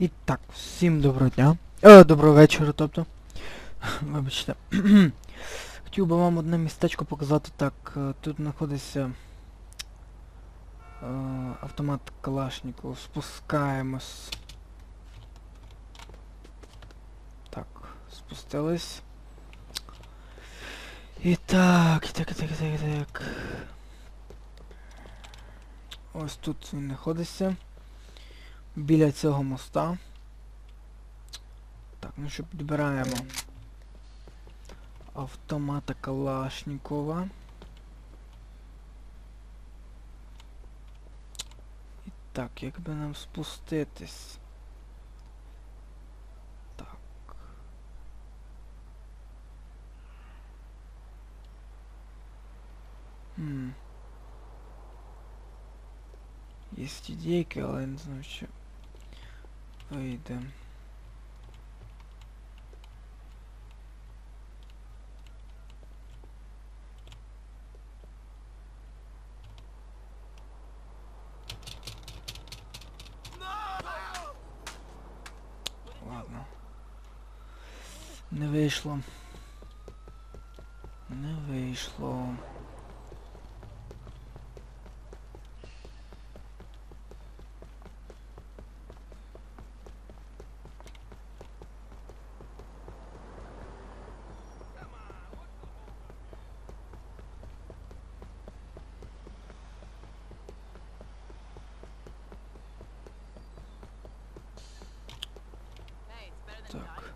І так, всім доброго дня. Е, доброго вечора, тобто. Вибачте. Хотів би вам одне містечко показати. Так, е, тут знаходиться е, автомат Калашников. Спускаємось. Так, спустились. І так, і так, і так, і так, і так. Ось тут він знаходиться. Біля цього моста. Так, ну що підбираємо автомата Калашникова. І так, як би нам спуститись? Так. Є ідейки, але я не знаю, чи вийде. Не вийшло. Не вийшло. Так.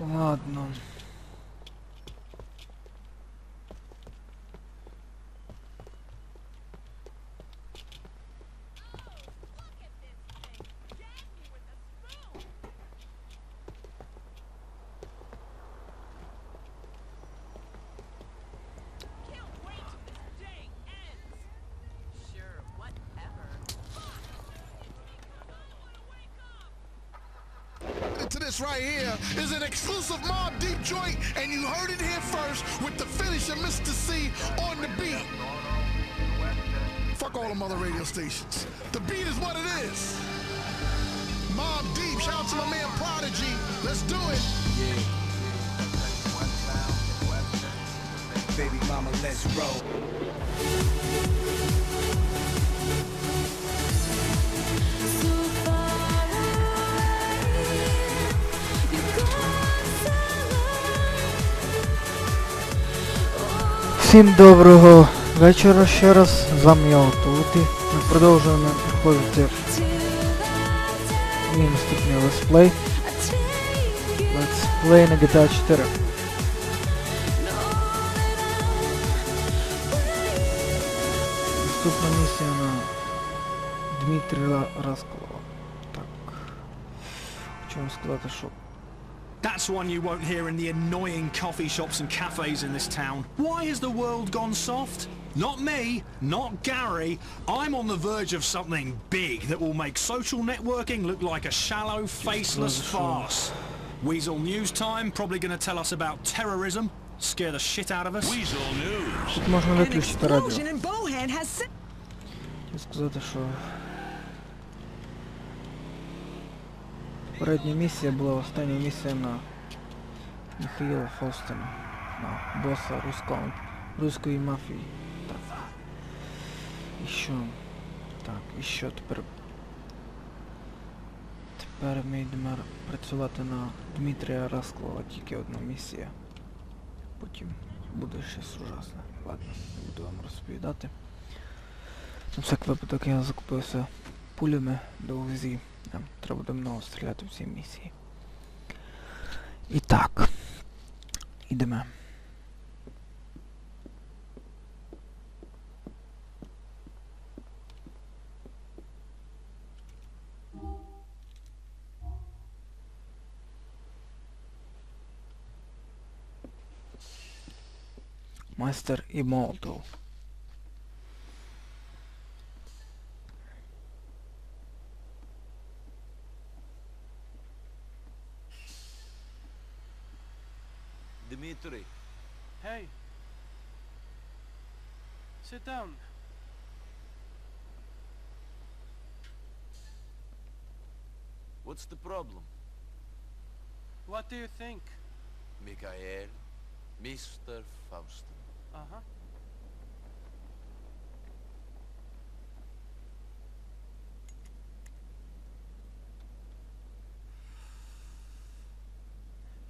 Ладно. This right here is an exclusive Mob Deep joint, and you heard it here first with the finish of Mr. C on the beat. Fuck all them other radio stations. The beat is what it is. Mob Deep, shout out to my man Prodigy. Let's do it. Baby mama, let's roll. Всім доброго вечора ще раз. З вами я Отути. Ми продовжуємо проходити мій наступний летсплей. Летсплей на GTA 4. Наступна місія на Дмитрія Расколова. Так. Хочу вам сказати, що That's one you won't hear in the annoying coffee shops and cafes in this town. Why has the world gone soft? Not me, not Gary. I'm on the verge of something big that will make social networking look like a shallow, faceless sure. farce. Weasel News Time probably going to tell us about terrorism, scare the shit out of us. Weasel News. тут можна An виключити радіо. explosion попередня місія була остання місія на Михаїла Фостена, на боса руського, руської мафії. Так. І що? Так, і що тепер? Тепер ми йдемо працювати на Дмитрія Расклова, тільки одна місія. Потім буде щось ужасне. Ладно, не буду вам розповідати. На всяк випадок я закупився пулями до УЗІ. Нам треба буде много стріляти в цій місії. І так. Ідемо. Майстер і Молотов. Dimitri. Hey. Sit down. What's the problem? What do you think? Mikhail, Mr. Faust? Uh-huh.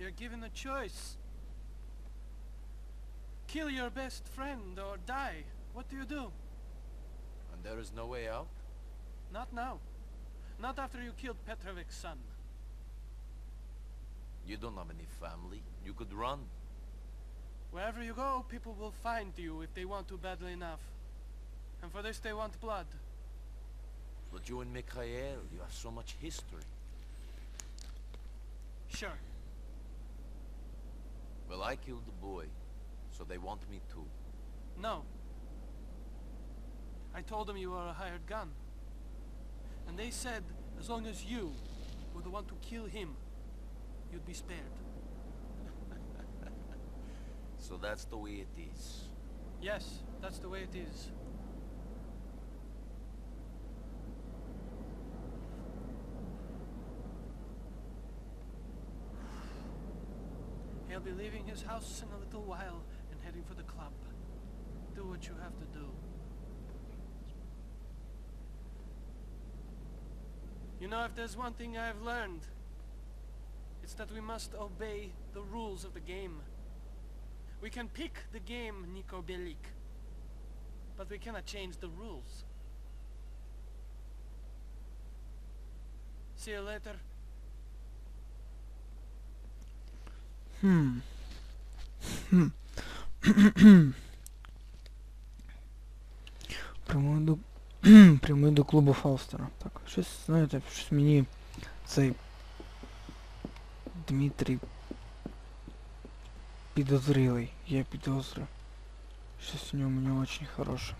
You're given a choice. Kill your best friend or die. What do you do? And there is no way out? Not now. Not after you killed Petrovic's son. You don't have any family. You could run. Wherever you go, people will find you if they want to badly enough. And for this they want blood. But you and Mikhail, you have so much history. Sure. Well, I killed the boy, so they want me to. No. I told them you were a hired gun. And they said as long as you were the one to kill him, you'd be spared. So that's the way it is. Yes, that's the way it is. He'll be leaving his house in a little while heading for the club. Do what you have to do. You know, if there's one thing I've learned, it's that we must obey the rules of the game. We can pick the game, Niko Bellic, but we cannot change the rules. See you later. Hmm. Hmm. Прямую до... Прямую до клубу Фаустера. Так, щось, знаєте, щось мені цей Дмитрій підозрілий. Я підозрюю. Щось у ньому не очень хороше.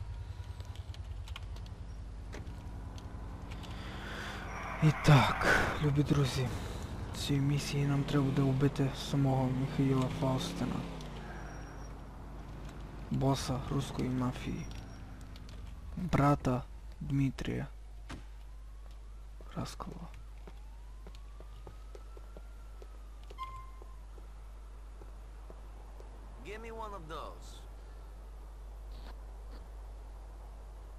І так, любі друзі. Цій місії нам треба буде вбити самого Михаїла Фаустина. Боса руської мафії. Брата Дмитрія Раскова. Give me one of those.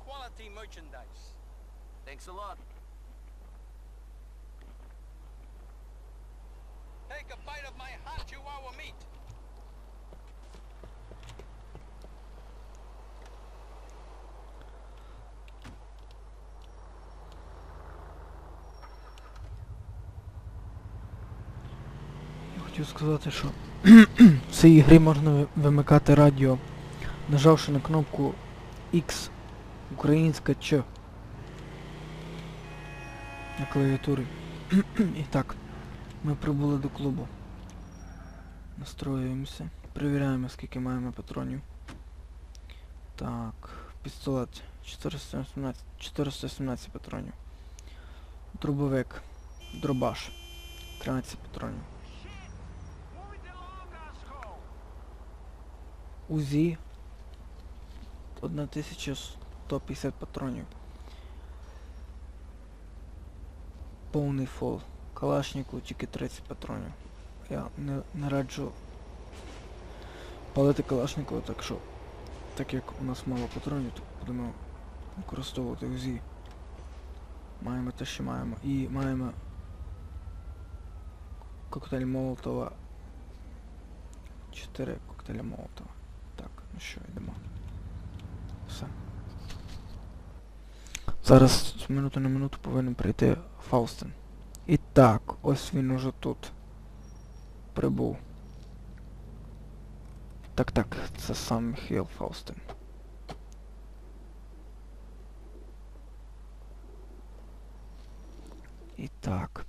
Quality merchandise. Thanks a lot. Хотів сказати, що в цій грі можна вимикати радіо, нажавши на кнопку X, українська Ч на клавіатурі. І так, ми прибули до клубу. Настроюємося. Перевіряємо, скільки маємо патронів. Так, пістолет 417, 417 патронів. Дробовик. Дробаш. 13 патронів. УЗІ 1150 патронів. Повний фол. Калашнику тільки 30 патронів. Я не, не раджу палити Калашникова, так що, так як у нас мало патронів, то будемо використовувати УЗІ. Маємо те, що маємо. І маємо коктейль Молотова. 4 коктейля Молотова. Так, ну що, йдемо. Все. Зараз з минути на минуту повинен прийти Фаустен. І так, ось він уже тут. Прибув. Так, так, це сам Михаил Фаустен. І так.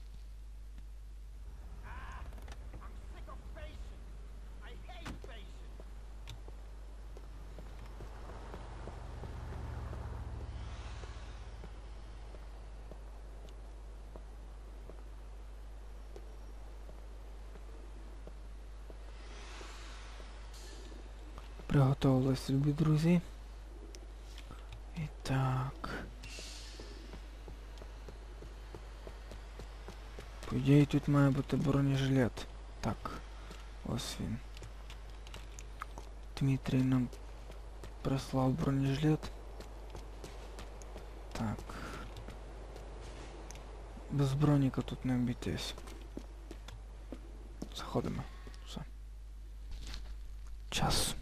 Приготовились, любі друзі. І Так. По ідеї тут має бути бронежилет. Так. Ось він. Дмитрій нам прислав бронежилет. Так. Без броніка тут не обійтись. Заходимо. Все. Час.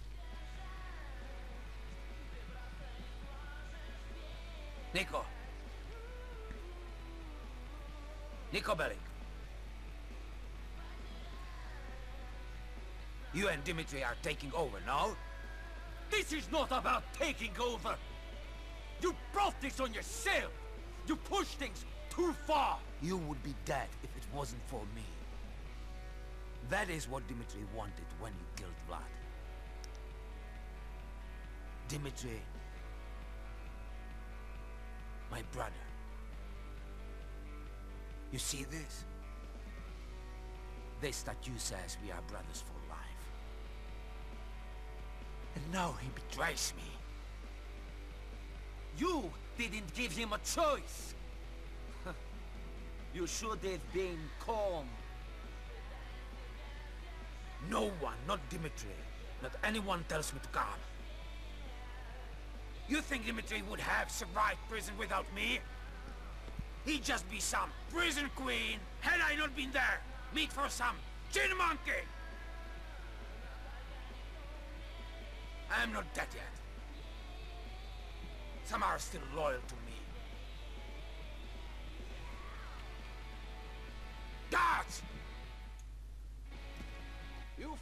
Nico. Nico Bellic. You and Dimitri are taking over now? This is not about taking over! You brought this on yourself! You pushed things too far! You would be dead if it wasn't for me. That is what Dimitri wanted when you killed Vlad. Dimitri my brother. You see this? This statue says we are brothers for life. And now he betrays me. You didn't give him a choice. you should have been calm. No one, not Dimitri, not anyone tells me to calm. You think Dimitri would have survived prison without me? He'd just be some prison queen had I not been there. Meet for some chin monkey. I'm not dead yet. Some are still loyal to me. Guards! You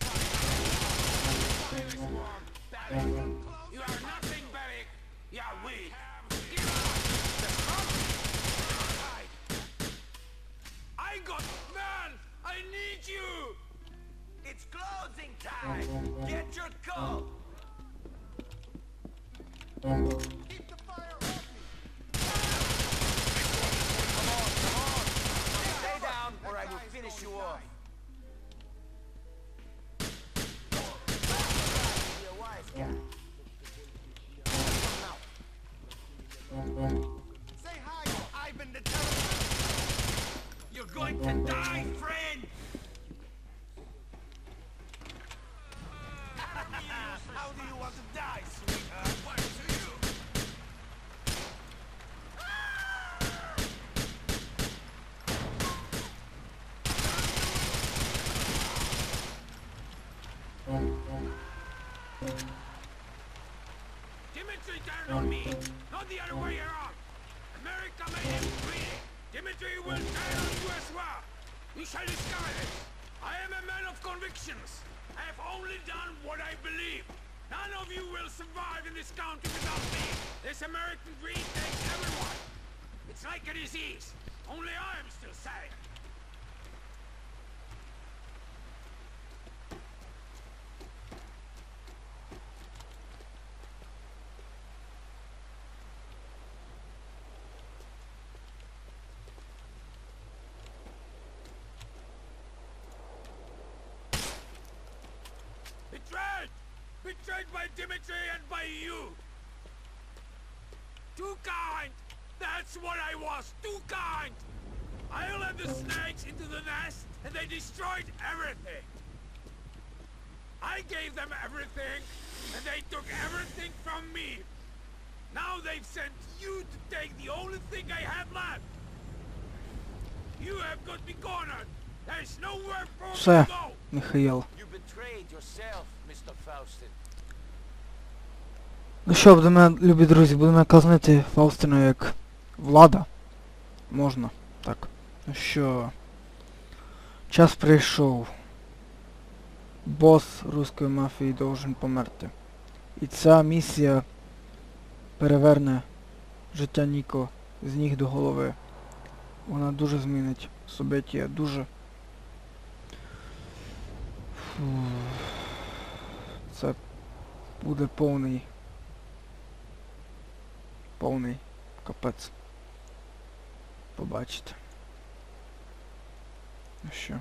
You How do you want to die, sweetheart? Shall this. I am a man of convictions. I have only done what I believe. None of you will survive in this country without me. This American greed takes everyone. It's like a disease. Only I am still sane. Betrayed! By Dimitri and by you! Too kind! That's what I was! Too kind! I let the snakes into the nest and they destroyed everything! I gave them everything and they took everything from me! Now they've sent you to take the only thing I have left! You have got me cornered! Все! Михаїл. Ну що, будемо, любі друзі, будемо казнити Фаустина як влада. Можна. Так. Ну що. Час прийшов. Бос руської мафії должен померти. І ця місія переверне життя Ніко з ніг до голови. Вона дуже змінить события, дуже. Це буде повний повний капець. Побачите. Ну що?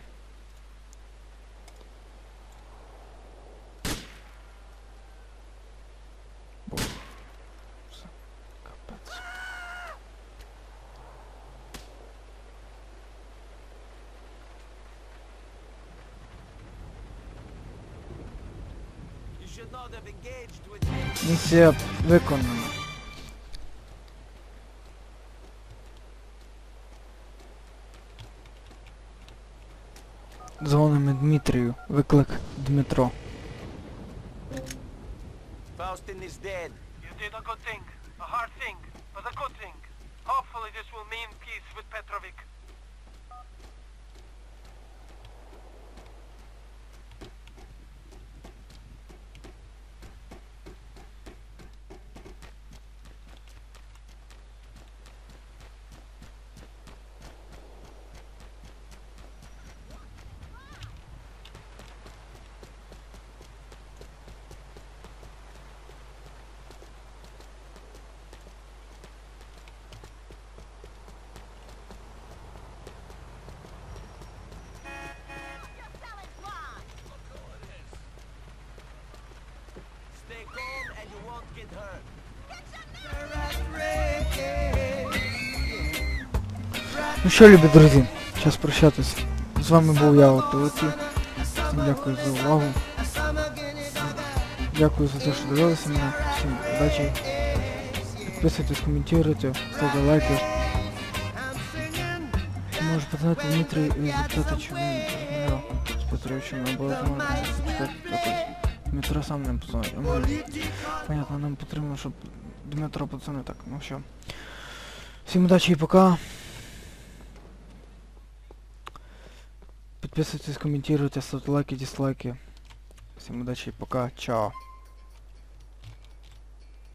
Місія виконана. Дзвонимо Дмитрію. Виклик Дмитро. Faustin is dead. You did a good thing. A hard thing, but a good thing. Hopefully this will mean peace with Petrovic. Ну що, любі друзі, час прощатись. З вами був я, Отолеті. Всім дякую за увагу. Дякую за те, що дивилися мене. Всім удачі. Підписуйтесь, коментуйте, ставте лайки. Можеш позвонити Дмитрію і запитати, чи він з Петровичем, або можна якось. Дмитро сам не позвонить. А може, понятно, нам потрібно, щоб Дмитро позвонив так, ну все. Всім удачі і пока. Підписуйтесь, коментуйте, ставте лайки, дизлайки. Всім удачі і пока. Чао.